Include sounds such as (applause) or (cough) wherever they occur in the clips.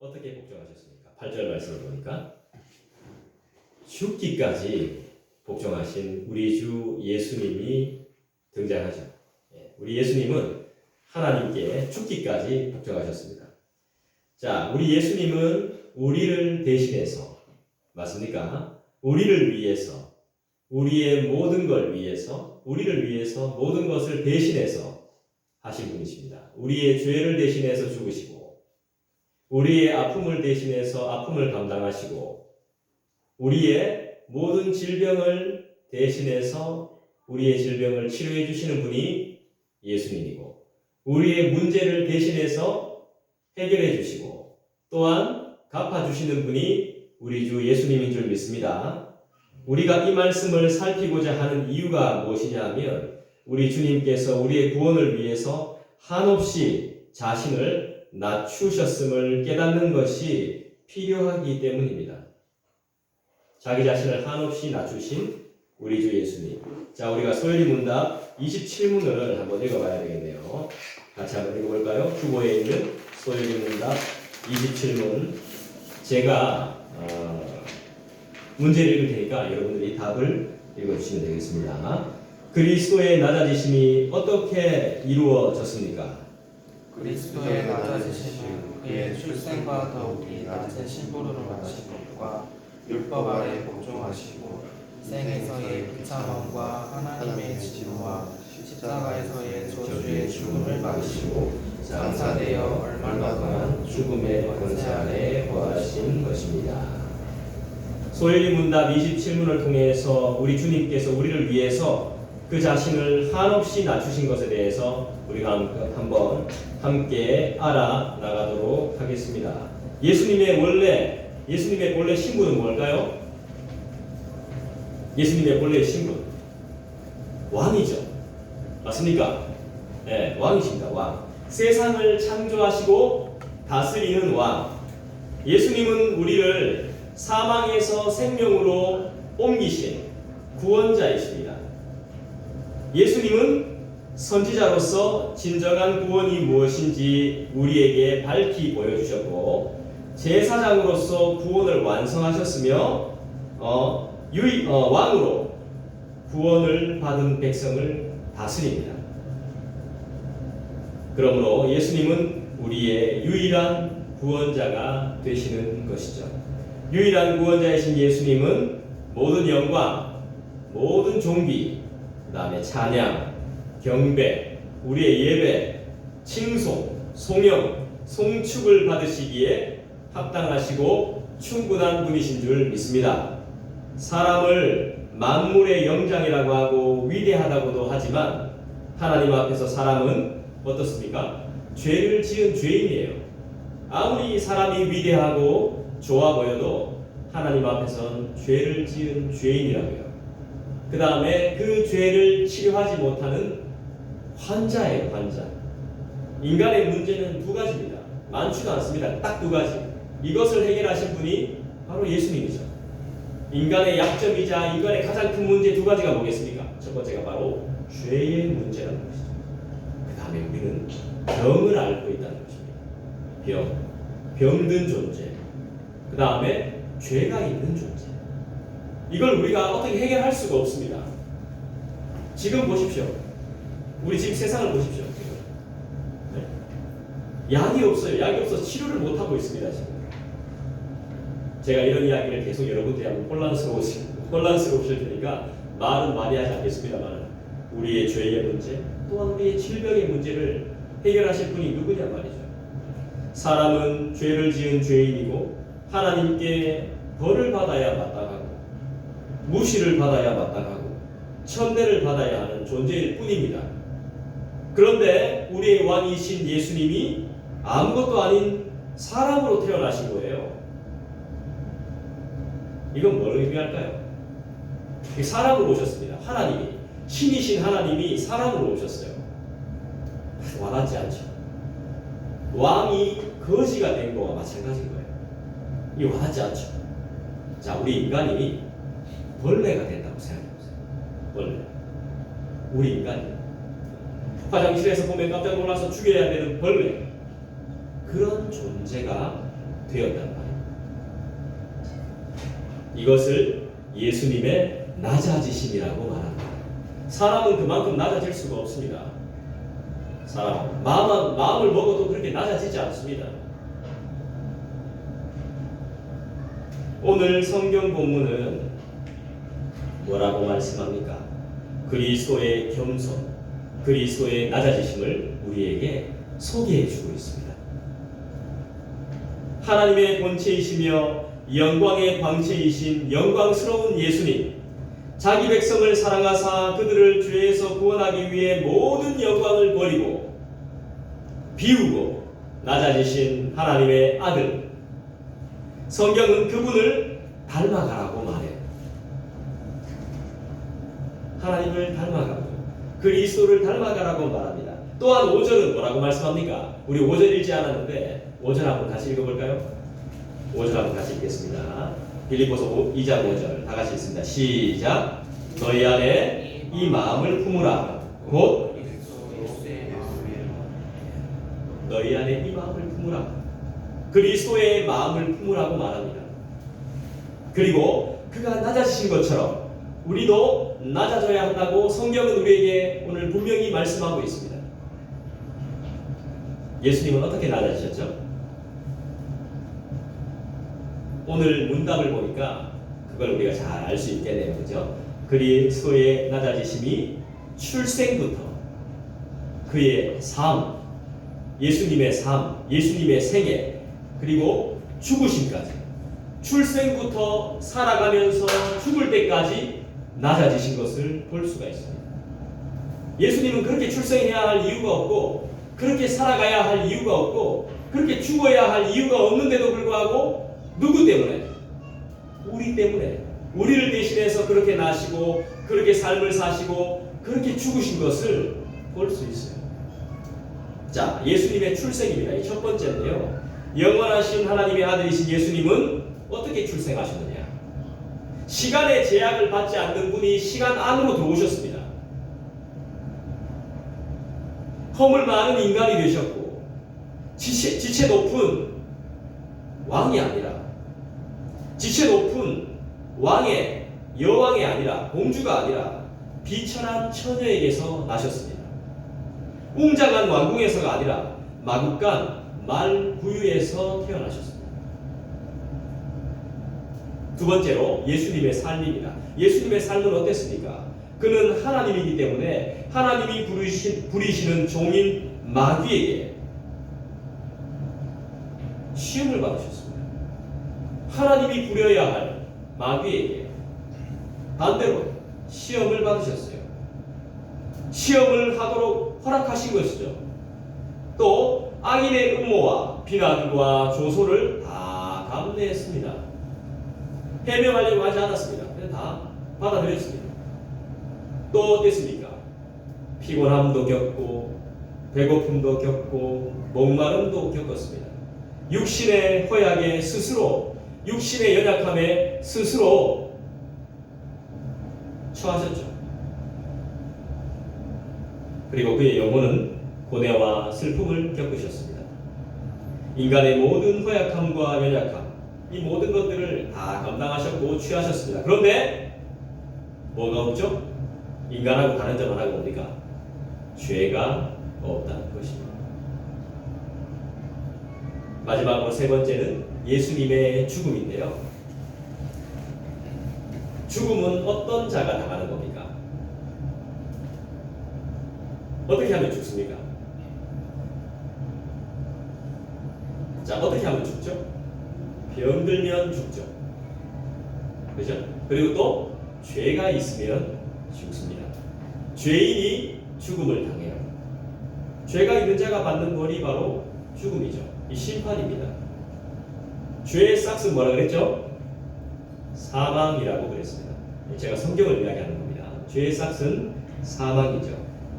어떻게 복종하셨습니까? 8절 말씀을 보니까 죽기까지 복종하신 우리 주 예수님이 등장하죠. 예, 우리 예수님은 하나님께 죽기까지 복종하셨습니다. 자, 우리 예수님은 우리를 대신해서 맞습니까? 우리를 위해서 우리의 모든 걸 위해서 우리를 위해서 모든 것을 대신해서 하신 분이십니다. 우리의 죄를 대신해서 죽으시고 우리의 아픔을 대신해서 아픔을 감당하시고 우리의 모든 질병을 대신해서 우리의 질병을 치료해 주시는 분이 예수님이고 우리의 문제를 대신해서 해결해 주시고 또한 갚아 주시는 분이 우리 주 예수님인 줄 믿습니다. 우리가 이 말씀을 살피고자 하는 이유가 무엇이냐 하면 우리 주님께서 우리의 구원을 위해서 한없이 자신을 낮추셨음을 깨닫는 것이 필요하기 때문입니다. 자기 자신을 한없이 낮추신 우리 주 예수님. 자, 우리가 소열이 문답 27문을 한번 읽어봐야 되겠네요. 같이 한번 읽어볼까요? 후보에 있는 소열이 문답 27문. 제가 어, 문제를 읽을 테니까 여러분들이 답을 읽어주시면 되겠습니다. 그리스도의 낮아지심이 어떻게 이루어졌습니까? 그리스도의 낮아지심은 그의 출생과 더욱이 낮은 심부름을 하신 것과 율법 아래 복종하시고 생에서의 비참함과 하나님의 진노와 십자가에서의 저주의 죽음을 받으시고 장사되어 얼마나 동안 죽음의 권세 아래 거하신 것입니다. 소엘이 문답 27문을 통해서 우리 주님께서 우리를 위해서 그 자신을 한없이 낮추신 것에 대해서 우리가 한번 함께 알아 나가도록 하겠습니다. 예수님의 원래 예수님의 본래 신분은 뭘까요? 예수님의 본래 신분 왕이죠. 맞습니까? 네, 왕이십니다. 왕. 세상을 창조하시고 다스리는 왕. 예수님은 우리를 사망에서 생명으로 옮기신 구원자이십니다. 예수님은 선지자로서 진정한 구원이 무엇인지 우리에게 밝히 보여주셨고 제사장으로서 구원을 완성하셨으며 어, 유이, 어, 왕으로 구원을 받은 백성을 다스립니다. 그러므로 예수님은 우리의 유일한 구원자가 되시는 것이죠. 유일한 구원자이신 예수님은 모든 영광, 모든 존귀, 그 다음에 찬양, 경배, 우리의 예배, 칭송, 송영, 송축을 받으시기에 합당하시고 충분한 분이신 줄 믿습니다. 사람을 만물의 영장이라고 하고 위대하다고도 하지만 하나님 앞에서 사람은 어떻습니까? 죄를 지은 죄인이에요. 아무리 사람이 위대하고 좋아 보여도 하나님 앞에선 죄를 지은 죄인이라고요. 그 다음에 그 죄를 치료하지 못하는 환자예요, 환자. 인간의 문제는 두 가지입니다. 많지도 않습니다. 딱 두 가지. 이것을 해결하신 분이 바로 예수님이죠. 인간의 약점이자 인간의 가장 큰 문제 두 가지가 뭐겠습니까? 첫 번째가 바로 죄의 문제라는 것이죠. 그 다음에 우리는 병을 앓고 있다는 것입니다. 병. 병든 존재. 그 다음에 죄가 있는 존재. 이걸 우리가 어떻게 해결할 수가 없습니다. 지금 보십시오. 우리 지금 세상을 보십시오. 네? 약이 없어요. 약이 없어서 치료를 못 하고 있습니다. 지금. 제가 이런 이야기를 계속 여러분들이 하면 혼란스러우시, 혼란스러우실 테니까 말은 많이 하지 않겠습니다만 우리의 죄의 문제 또한 우리의 질병의 문제를 해결하실 분이 누구냐 말이죠. 사람은 죄를 지은 죄인이고 하나님께 벌을 받아야 마땅하고 무시를 받아야 마땅하고 천대를 받아야 하는 존재일 뿐입니다. 그런데 우리의 왕이신 예수님이 아무것도 아닌 사람으로 태어나신 거예요. 이건 뭘 의미할까요? 사람으로 오셨습니다. 하나님이 신이신 하나님이 사람으로 오셨어요. 와닿지 않죠. 왕이 거지가 된 거와 마찬가지인 거예요. 이 와닿지 않죠. 자, 우리 인간이 벌레가 된다고 생각해보세요. 벌레. 우리 인간이 화장실에서 보면 깜짝 놀라서 죽여야 되는 벌레. 그런 존재가 되었단 말이에요. 이것을 예수님의 낮아지심이라고 말합니다. 사람은 그만큼 낮아질 수가 없습니다. 사람 마음 마음을 먹어도 그렇게 낮아지지 않습니다. 오늘 성경 본문은 뭐라고 말씀합니까? 그리스도의 겸손, 그리스도의 낮아지심을 우리에게 소개해 주고 있습니다. 하나님의 본체이시며 영광의 광채이신 영광스러운 예수님, 자기 백성을 사랑하사 그들을 죄에서 구원하기 위해 모든 영광을 버리고 비우고 낮아지신 하나님의 아들. 성경은 그분을 닮아가라고 말해요. 하나님을 닮아가고 그리스도를 닮아가라고 말합니다. 또한 5절은 뭐라고 말씀합니까? 우리 5절 읽지 않았는데 5절 한번 같이 읽어볼까요? 5절 한번 같이 읽겠습니다. 빌립보서 2장 5절 다 같이 읽습니다. 시작. 너희 안에 이 마음을 품으라. 곧 너희 안에 이 마음을 품으라. 그리스도의 마음을 품으라고 말합니다. 그리고 그가 낮아지신 것처럼 우리도 낮아져야 한다고 성경은 우리에게 오늘 분명히 말씀하고 있습니다. 예수님은 어떻게 낮아지셨죠? 오늘 문답을 보니까 그걸 우리가 잘 알 수 있겠네요. 그죠? 그리스도의 낮아지심이 출생부터 그의 삶, 예수님의 삶, 예수님의 생애, 그리고 죽으심까지 출생부터 살아가면서 죽을 때까지 낮아지신 것을 볼 수가 있습니다. 예수님은 그렇게 출생해야 할 이유가 없고 그렇게 살아가야 할 이유가 없고 그렇게 죽어야 할 이유가 없는데도 불구하고 누구 때문에? 우리 때문에 우리를 대신해서 그렇게 나시고 그렇게 삶을 사시고 그렇게 죽으신 것을 볼 수 있어요. 자, 예수님의 출생입니다. 이 첫 번째인데요. 영원하신 하나님의 아들이신 예수님은 어떻게 출생하셨느냐? 시간의 제약을 받지 않는 분이 시간 안으로 들어오셨습니다. 허물 많은 인간이 되셨고 지체, 지체 높은 왕이 아니라 지체 높은 왕의 여왕이 아니라 공주가 아니라 비천한 처녀에게서 나셨습니다. 웅장한 왕궁에서가 아니라 마국간 말구유에서 태어나셨습니다. 두 번째로 예수님의 삶입니다. 예수님의 삶은 어땠습니까? 그는 하나님이기 때문에 하나님이 부르신, 부리시는 종인 마귀에게 시험을 받으셨습니다. 하나님이 부려야 할 마귀에게 반대로 시험을 받으셨어요. 시험을 하도록 허락하신 것이죠. 또 악인의 음모와 비난과 조소를 다 감내했습니다. 해명 하려고 하지 않았습니다. 그냥 다 받아들였습니다. 또 어땠습니까? 피곤함도 겪고 배고픔도 겪고 목마름도 겪었습니다. 육신의 허약에 스스로 육신의 연약함에 스스로 처하셨죠. 그리고 그의 영혼은 고뇌와 슬픔을 겪으셨습니다. 인간의 모든 허약함과 연약함, 이 모든 것들을 다 감당하셨고 취하셨습니다. 그런데 뭐가 없죠? 인간하고 다른 점 하나가 뭡니까? 죄가 없다는 것입니다. 마지막으로 세 번째는 예수님의 죽음인데요. 죽음은 어떤 자가 당하는 겁니까? 어떻게 하면 죽습니까? 자, 어떻게 하면 죽죠? 병들면 죽죠. 그죠? 그리고 또 죄가 있으면 죽습니다. 죄인이 죽음을 당해요. 죄가 있는 자가 받는 벌이 바로 죽음이죠. 이 심판입니다. 죄의 싹스 뭐라 그랬죠? 사망이라고 그랬습니다. 제가 성경을 이야기하는 겁니다. 죄의 싹은 사망이죠.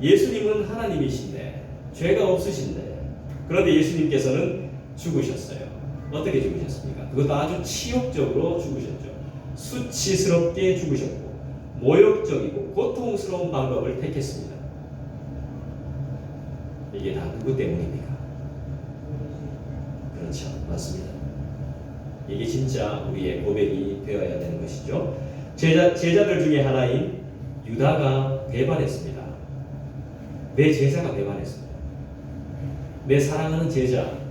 예수님은 하나님이신데 죄가 없으신데 그런데 예수님께서는 죽으셨어요. 어떻게 죽으셨습니까? 그것도 아주 치욕적으로 죽으셨죠. 수치스럽게 죽으셨고 모욕적이고 고통스러운 방법을 택했습니다. 이게 다 누구 때문입니까? 그렇죠. 맞습니다. 이게 진짜 우리의 고백이 되어야 되는 것이죠. 제자, 제자들 중에 하나인 유다가 배반했습니다. 내 제자가 배반했습니다. 내 사랑하는 제자,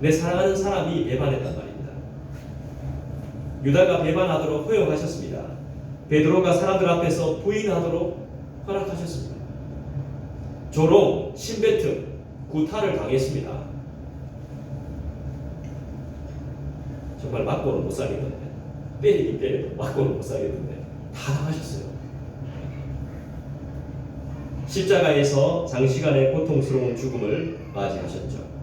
내 사랑하는 사람이 배반했단 말입니다. 유다가 배반하도록 허용하셨습니다. 베드로가 사람들 앞에서 부인하도록 허락하셨습니다. 조롱, 신배틈, 구타를 당했습니다. 정말 맞고는 못 살겠는데 때리긴 때려도 맞고는 못 살겠는데 다 당하셨어요. 십자가에서 장시간의 고통스러운 죽음을 맞이하셨죠.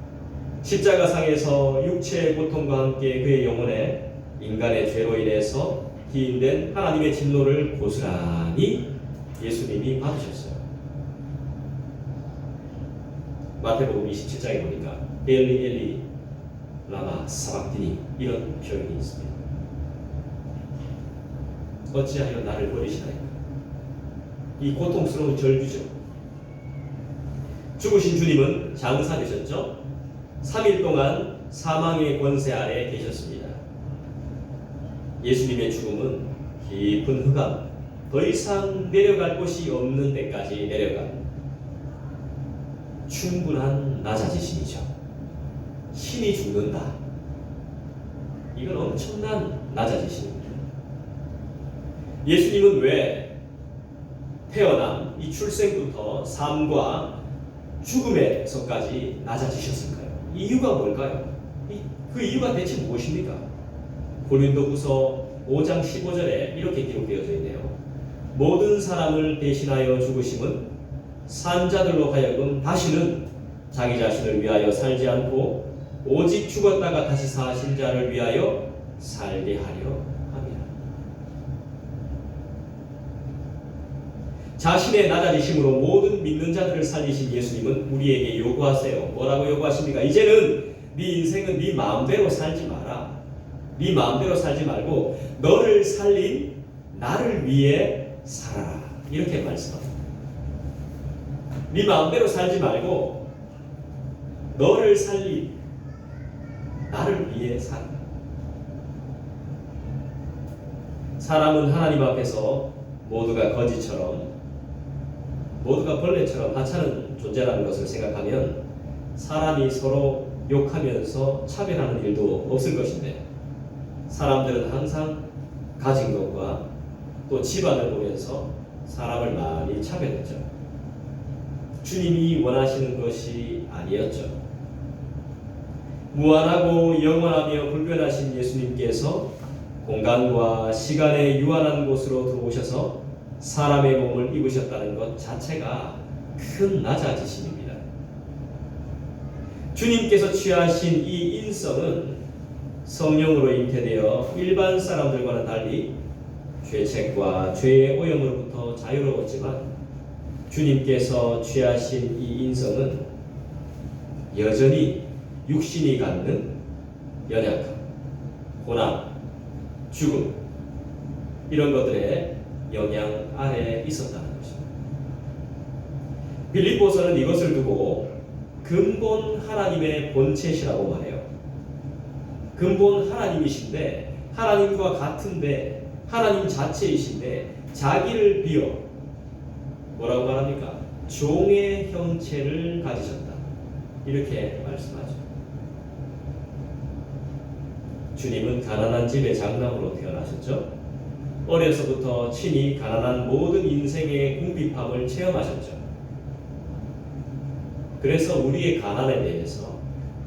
십자가상에서 육체의 고통과 함께 그의 영혼에 인간의 죄로 인해서 기인된 하나님의 진노를 고스란히 예수님이 받으셨어요. 마태복음 27장에 보니까 엘리 엘리 라마 사박디니 이런 표현이 있습니다. 어찌하여 나를 버리시나이까? 이 고통스러운 절규죠. 죽으신 주님은 장사되셨죠. 3일 동안 사망의 권세 아래 계셨습니다. 예수님의 죽음은 깊은 흑암, 더 이상 내려갈 곳이 없는 데까지 내려간 충분한 낮아지심이죠. 신이 죽는다. 이건 엄청난 낮아지심입니다. 예수님은 왜 태어남, 이 출생부터 삶과 죽음에서까지 낮아지셨을까요? 이유가 뭘까요? 이- 그 이유가 대체 무엇입니까? 고린도후서 5장 15절에 이렇게 기록되어져 있네요. 모든 사람을 대신하여 죽으심은 산자들로 하여금 다시는 자기 자신을 위하여 살지 않고 오직 죽었다가 다시 사신 자를 위하여 살게 하려 함이라. 자신의 낮아지심으로 모든 믿는 자들을 살리신 예수님은 우리에게 요구하세요. 뭐라고 요구하십니까? 이제는 네 인생은 네 마음대로 살지 마라. 네 마음대로 살지 말고 너를 살린 나를 위해 살아라. 이렇게 말씀합니다. 네 마음대로 살지 말고 너를 살린 나를 위해 살아. 사람은 하나님 앞에서 모두가 거지처럼 모두가 벌레처럼 하찮은 존재라는 것을 생각하면 사람이 서로 욕하면서 차별하는 일도 없을 것인데 사람들은 항상 가진 것과 또 집안을 보면서 사람을 많이 차별했죠. 주님이 원하시는 것이 아니었죠. 무한하고 영원하며 불변하신 예수님께서 공간과 시간의 유한한 곳으로 들어오셔서 사람의 몸을 입으셨다는 것 자체가 큰 낮아지심입니다. 주님께서 취하신 이 인성은 성령으로 잉태되어 일반 사람들과는 달리 죄책과 죄의 오염으로부터 자유로웠지만 주님께서 취하신 이 인성은 여전히 육신이 갖는 연약함, 고난, 죽음 이런 것들의 영향 아래에 있었다는 것입니다. 빌립보서는 이것을 두고 근본 하나님의 본체시라고 말해요. 근본 하나님이신데 하나님과 같은데 하나님 자체이신데 자기를 비어 뭐라고 말합니까? 종의 형체를 가지셨다. 이렇게 말씀하죠. 주님은 가난한 집의 장남으로 태어나셨죠. 어려서부터 친히 가난한 모든 인생의 궁핍함을 체험하셨죠. 그래서 우리의 가난에 대해서,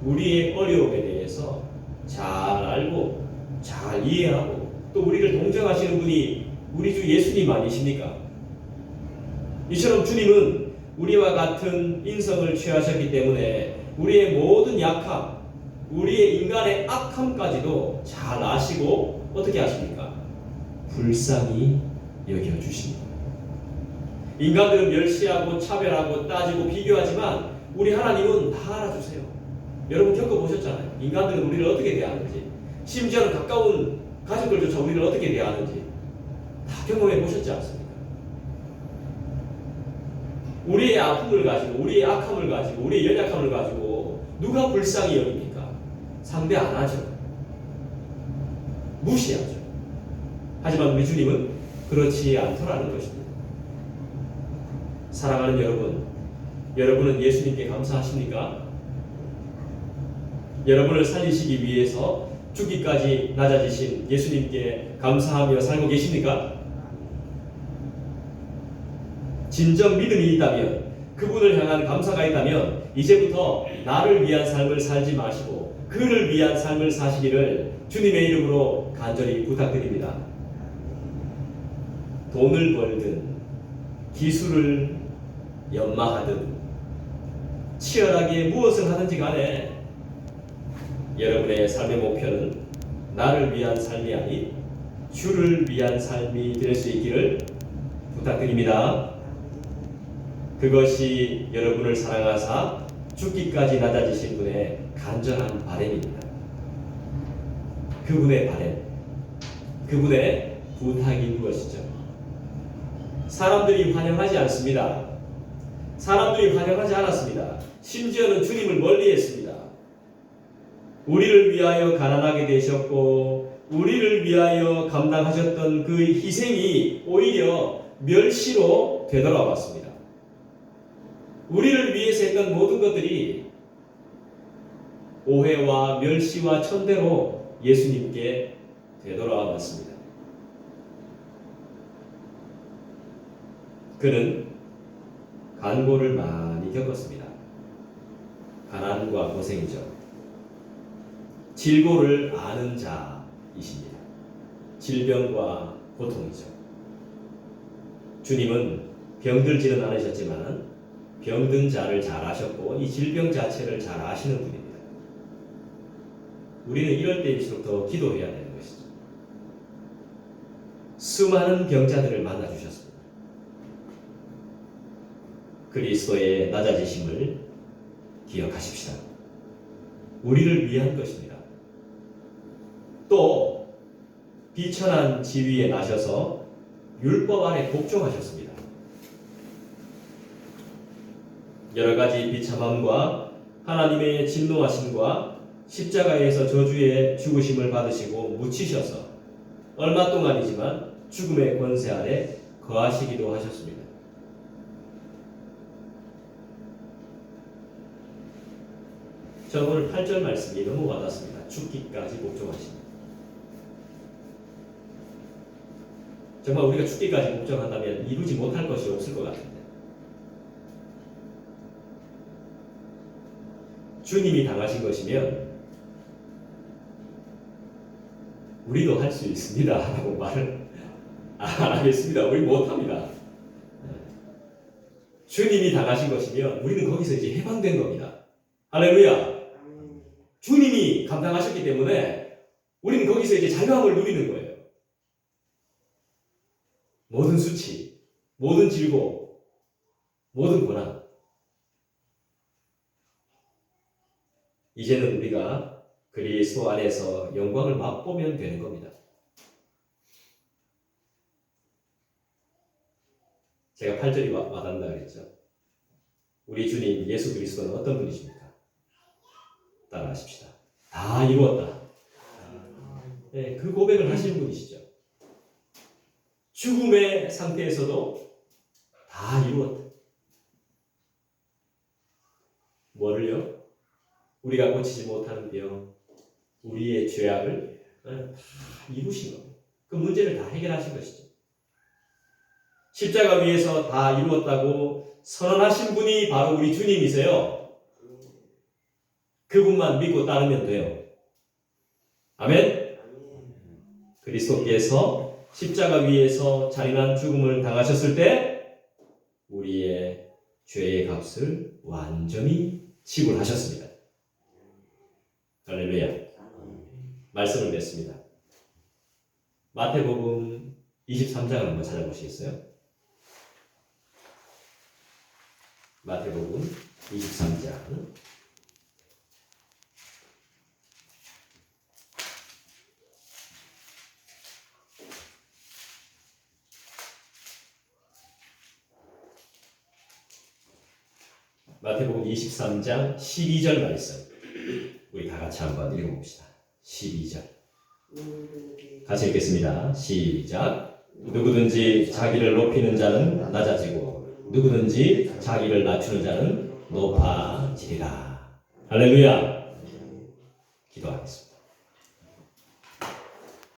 우리의 어려움에 대해서 잘 알고, 잘 이해하고, 또 우리를 동정하시는 분이 우리 주 예수님 아니십니까? 이처럼 주님은 우리와 같은 인성을 취하셨기 때문에 우리의 모든 약함, 우리의 인간의 악함까지도 잘 아시고 어떻게 하십니까? 불쌍히 여겨주십니다. 인간들은 멸시하고 차별하고 따지고 비교하지만 우리 하나님은 다 알아주세요. 여러분 겪어보셨잖아요. 인간들은 우리를 어떻게 대하는지, 심지어는 가까운 가족들조차 우리를 어떻게 대하는지 다 경험해 보셨지 않습니까? 우리의 아픔을 가지고, 우리의 악함을 가지고, 우리의 연약함을 가지고 누가 불쌍히 여깁니까? 상대 안 하죠. 무시하죠. 하지만 우리 주님은 그렇지 않더라는 것입니다. 사랑하는 여러분, 여러분은 예수님께 감사하십니까? 여러분을 살리시기 위해서 죽기까지 낮아지신 예수님께 감사하며 살고 계십니까? 진정 믿음이 있다면 그분을 향한 감사가 있다면 이제부터 나를 위한 삶을 살지 마시고 그를 위한 삶을 사시기를 주님의 이름으로 간절히 부탁드립니다. 돈을 벌든 기술을 연마하든 치열하게 무엇을 하든지 간에 여러분의 삶의 목표는 나를 위한 삶이 아닌 주를 위한 삶이 될 수 있기를 부탁드립니다. 그것이 여러분을 사랑하사 죽기까지 낮아지신 분의 간절한 바램입니다. 그분의 바램, 그분의 부탁인 것이죠. 사람들이 환영하지 않습니다. 사람들이 환영하지 않았습니다. 심지어는 주님을 멀리했습니다. 우리를 위하여 가난하게 되셨고 우리를 위하여 감당하셨던 그 희생이 오히려 멸시로 되돌아왔습니다. 우리를 위해서 했던 모든 것들이 오해와 멸시와 천대로 예수님께 되돌아와 왔습니다. 그는 간고를 많이 겪었습니다. 가난과 고생이죠. 질고를 아는 자이십니다. 질병과 고통이죠. 주님은 병들지는 않으셨지만 병든 자를 잘 아셨고 이 질병 자체를 잘 아시는 분입니다. 우리는 이럴 때일수록 더 기도해야 되는 것이죠. 수많은 병자들을 만나 주셨습니다. 그리스도의 낮아지심을 기억하십시다. 우리를 위한 것입니다. 또 비천한 지위에 나셔서 율법 아래 복종하셨습니다. 여러 가지 비참함과 하나님의 진노하심과 십자가에서 저주의 죽으심을 받으시고 묻히셔서 얼마 동안이지만 죽음의 권세 아래 거하시기도 하셨습니다. 저 오늘 8절 말씀이 너무 와닿습니다. 죽기까지 복종하십니다. 정말 우리가 죽기까지 복종한다면 이루지 못할 것이 없을 것 같은데. 주님이 당하신 것이면 우리도 할 수 있습니다. (laughs) 라고 말을 안 하겠습니다. 우리 못합니다. 주님이 당하신 것이면 우리는 거기서 이제 해방된 겁니다. 할렐루야. 주님이 감당하셨기 때문에 우리는 거기서 이제 자유함을 누리는 거예요. 모든 수치, 모든 질고, 모든 고난. 이제는 우리가 그리스도 안에서 영광을 맛보면 되는 겁니다. 제가 8절이 와- 와닿는다 그랬죠. 우리 주님 예수 그리스도는 어떤 분이십니까? 따라하십시다. 다 이루었다. 네, 그 고백을 하시는 분이시죠. 죽음의 상태에서도 다 이루었다. 뭐를요? 우리가 고치지 못하는 병, 우리의 죄악을 네, 다 이루신 겁니다. 그 문제를 다 해결하신 것이죠. 십자가 위에서 다 이루었다고 선언하신 분이 바로 우리 주님이세요. 그분만 믿고 따르면 돼요. 아멘. 그리스도께서 십자가 위에서 잔인한 죽음을 당하셨을 때 우리의 죄의 값을 완전히 지불하셨습니다. 할렐루야. 말씀을 맺습니다. 마태복음 23장을 한번 찾아보시겠어요? 마태복음 23장 마태복음 23장 12절 말씀 우리 다 같이 한번 읽어봅시다. 12절. 같이 읽겠습니다. 시작. 누구든지 자기를 높이는 자는 낮아지고 누구든지 자기를 낮추는 자는 높아지리라. 할렐루야. 기도하겠습니다.